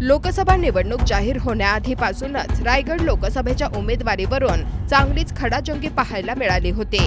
लोकसभा निवडणूक जाहीर होण्याआधीपासूनच रायगड लोकसभेच्या उमेदवारीवरून चांगलीच खडाजंगी पाहायला मिळाली होती.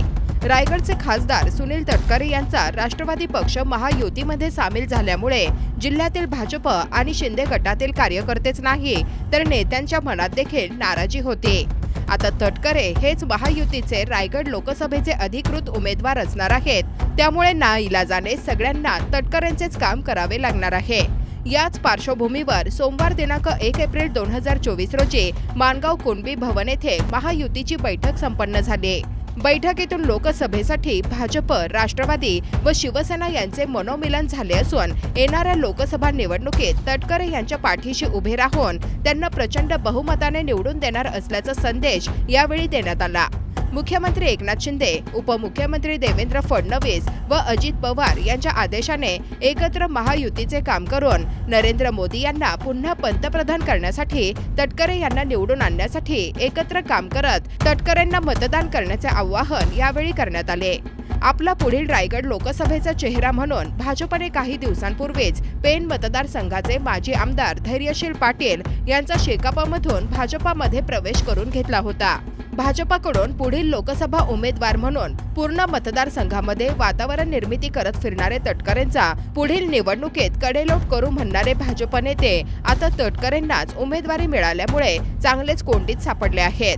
रायगडचे खासदार सुनील तटकरे यांचा राष्ट्रवादी पक्ष महायुतीमध्ये सामील झाल्यामुळे जिल्ह्यातील भाजप आणि शिंदे गटातील कार्यकर्तेच नाही तर नेत्यांच्या मनात देखील नाराजी होती. आता तटकरे हेच महायुतीचे रायगड लोकसभेचे अधिकृत उमेदवार असणार आहेत त्यामुळे ना इलाजाने सगळ्यांना तटकरेंचेच काम करावे लागणार आहे. याच पार्श्वभूमीवर सोमवार दिनांक एक एप्रिल दोन हजार चोवीस रोजी माणगाव कुणबी भवन येथे महायुतीची बैठक संपन्न झाली. बैठकीतून लोकसभेसाठी भाजप राष्ट्रवादी व शिवसेना यांचे मनोमिलन झाले असून येणाऱ्या लोकसभा निवडणुकीत तटकरे यांच्या पाठीशी उभे राहून त्यांना प्रचंड बहुमताने निवडून देणार असल्याचा संदेश यावेळी देण्यात आला. मुख्यमंत्री एकनाथ शिंदे उपमुख्यमंत्री देवेंद्र फडणवीस व अजित पवार यांच्या आदेशाने एकत्र महायुतीचे काम करून नरेंद्र मोदी यांना पुन्हा पंतप्रधान करण्यासाठी तटकरे यांना निवडून आणण्यासाठी एकत्र काम करत तटकरेंना मतदान करण्याचे आवाहन यावेळी करण्यात आले. आपला पुढील रायगड लोकसभेचा चेहरा म्हणून भाजपने काही दिवसांपूर्वीच पेन मतदारसंघाचे माजी आमदार धैर्यशील पाटील यांचा शेकापामधून भाजपामध्ये प्रवेश करून घेतला होता. भाजपाकडून पुढील लोकसभा उमेदवार म्हणून पूर्ण मतदारसंघामध्ये वातावरण निर्मिती करत फिरणारे तटकरेंचा पुढील निवडणुकीत कडेलोट करू म्हणणारे भाजप नेते आता तटकरेंनाच उमेदवारी मिळाल्यामुळे चांगलेच कोंडीत सापडले आहेत.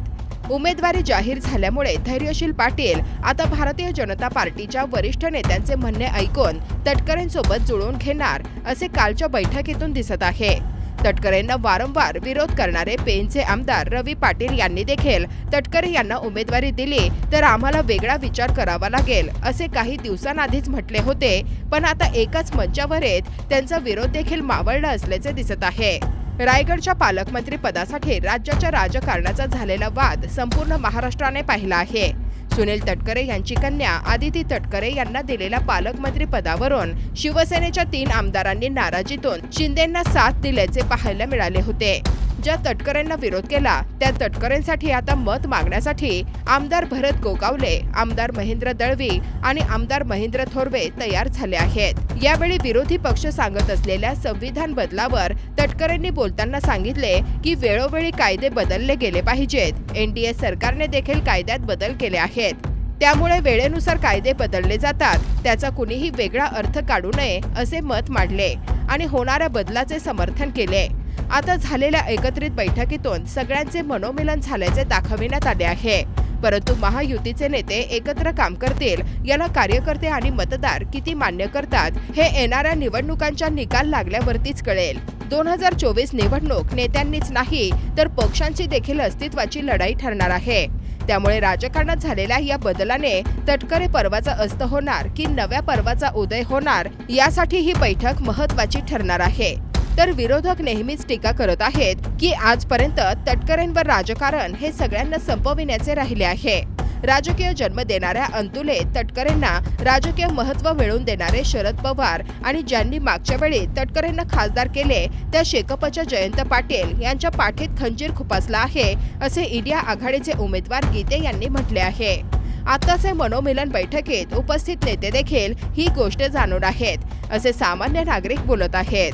उमेदवारी जाहीर झाल्यामुळे धैर्यशील पाटील आता भारतीय जनता पार्टीच्या वरिष्ठ नेत्यांचे म्हणणे ऐकून तटकरेंसोबत जुळवून घेणार असे कालच्या बैठकीतून दिसत आहे. तटकरेंना वारंवार विरोध करणारे पेनचे आमदार रवी पाटील यांनी देखील तटकरे यांना उमेदवारी दिली तर आम्हाला वेगळा विचार करावा लागेल असे काही दिवसांआधीच म्हटले होते. पण आता एकाच मंचावर येत त्यांचा विरोध देखील मावळला असल्याचे दिसत आहे. रायगडच्या पालकमंत्री पदासाठी राज्याच्या राजकारणाचा झालेला वाद संपूर्ण महाराष्ट्राने पाहिला आहे. सुनील तटकरे यांची कन्या आदिती तटकरे यांना दिलेल्या पालकमंत्री पदावरून शिवसेनेच्या तीन आमदारांनी नाराजीतून शिंदेंना साथ दिल्याचे पाहायला मिळाले होते. ज्या तटकरेंना विरोध केला त्या तटकरेंसाठी आता मत मागण्यासाठी आमदार भरत गोगावले आमदार महेंद्र दळवी आणि आमदार महेंद्र थोरवे तयार झाले आहेत. यावेळी विरोधी पक्ष सांगत असलेल्या संविधान बदलावर तटकरेंनी बोलताना सांगितले की वेळोवेळी कायदे बदलले गेले पाहिजेत. एनडीए सरकारने देखील कायद्यात बदल केले आहेत. त्यामुळे वेळेनुसार कायदे बदलले जातात. त्याचा कुणीही वेगळा अर्थ काढू नये असे मत मांडले आणि होणाऱ्या बदलाचे समर्थन केले. आता झालेल्या एकत्रित बैठकीतून सगळ्यांचे मनोमिलन झाल्याचे दाखविण्यात आले आहे. परंतु महायुतीचे नेते एकत्र काम करतील याला कार्यकर्ते आणि मतदार किती मान्य करतात हे येणाऱ्या निवडणुकांच्या निकाल लागल्यावरतीच कळेल. दोन हजार चोवीस निवडणूक नेत्यांनीच नाही तर पक्षांची देखील अस्तित्वाची लढाई ठरणार आहे. त्यामुळे राजकारणात झालेल्या या बदलाने तटकरे पर्वाचा अस्त होणार की नव्या पर्वाचा उदय होणार यासाठी ही बैठक महत्वाची ठरणार आहे. तर विरोधक नेहमीच टीका करत आहेत की आजपर्यंत तटकरेंवर राजकारण हे सगळ्यांना संपविण्याचे राहिले आहे. राजकीय जन्म देणाऱ्या अंतुले तटकरेंना राजकीय महत्त्व मिळवून देणारे शरद पवार आणि ज्यांनी मागच्या वेळी तटकरेंना खासदार केले त्या शेकपच्या जयंत पाटील यांच्या पाठीत खंजीर खुपासला आहे असे इंडिया आघाडीचे उमेदवार गीते यांनी म्हटले आहे. आताचे मनोमिलन बैठकीत उपस्थित नेते देखील ही गोष्ट जाणून आहेत असे सामान्य नागरिक बोलत आहेत.